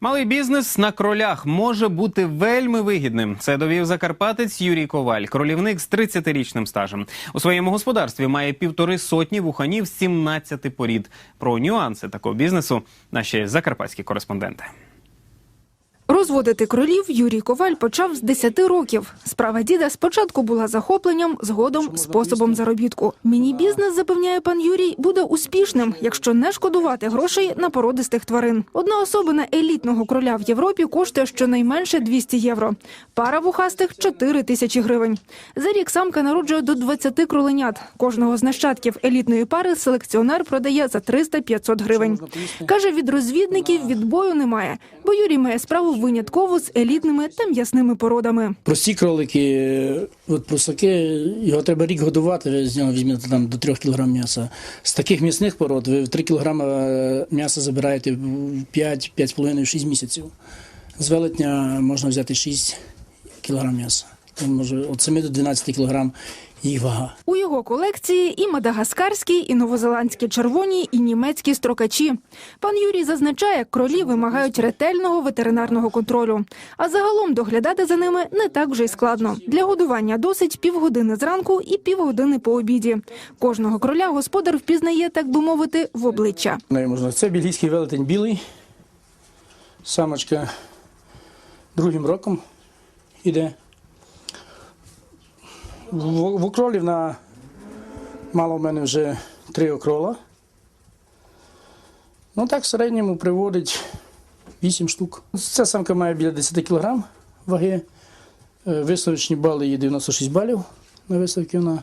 Малий бізнес на кролях може бути вельми вигідним. Це довів закарпатець Юрій Коваль, кролівник з 30-річним стажем. У своєму господарстві має півтори сотні вуханів з 17 порід. Про нюанси такого бізнесу наші закарпатські кореспонденти. Розводити кролів Юрій Коваль почав з 10 років. Справа діда спочатку була захопленням, згодом способом заробітку. Міні-бізнес, запевняє пан Юрій, буде успішним, якщо не шкодувати грошей на породистих тварин. Одна особина елітного кроля в Європі коштує щонайменше 200 євро. Пара вухастих – 4 тисячі гривень. За рік самка народжує до 20 кроленят. Кожного з нащадків елітної пари селекціонер продає за 300-500 гривень. Каже, від розвідників відбою немає, бо Юрій має справу винятково з елітними та м'ясними породами. Прості кролики, е, от прусаки, його треба рік годувати, з нього візьмете там до 3 кг м'яса. З таких м'ясних пород ви в 3 кг м'яса забираєте в 5, 5,5-6 місяців. З велетня можна взяти 6 кг м'яса. Може від 7 до 12 кг їх вага. У його колекції і мадагаскарські, і новозеландські червоні, і німецькі строкачі. Пан Юрій зазначає, кролі вимагають ретельного ветеринарного контролю. А загалом доглядати за ними не так вже й складно. Для годування досить півгодини зранку і півгодини по обіді. Кожного кроля господар впізнає, так би мовити, в обличчя. Можна. Це бельгійський велетень білий. Самочка другим роком іде. В, окролів на мало в мене вже три окрола. Ну так в середньому приводить 8 штук. Ця самка має біля 10 кг ваги. Е, Виставочні бали є 96 балів на виставці вона.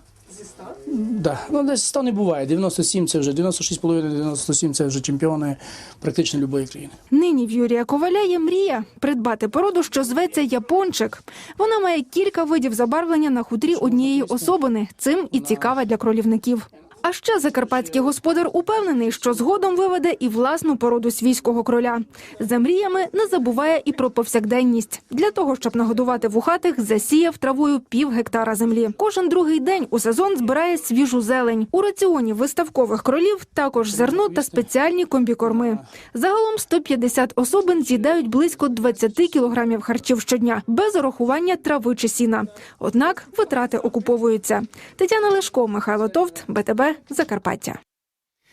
Зі 100? Да. Ну, десь 100 не буває. 97 це вже 96,5-97 це вже чемпіони практично будь-якої країни. Нині в Юрія Коваля є мрія придбати породу, що зветься япончик. Вона має кілька видів забарвлення на хутрі однієї особини. Цим і цікава для кролівників. А ще закарпатський господар упевнений, що згодом виведе і власну породу свійського кроля. За мріями не забуває і про повсякденність. Для того, щоб нагодувати вухатих, засіяв травою пів гектара землі. Кожен другий день у сезон збирає свіжу зелень. У раціоні виставкових кролів також зерно та спеціальні комбікорми. Загалом 150 особин з'їдають близько 20 кілограмів харчів щодня, без урахування трави чи сіна. Однак витрати окуповуються. Тетяна Лешко, Михайло Товт, БТБ, Закарпаття.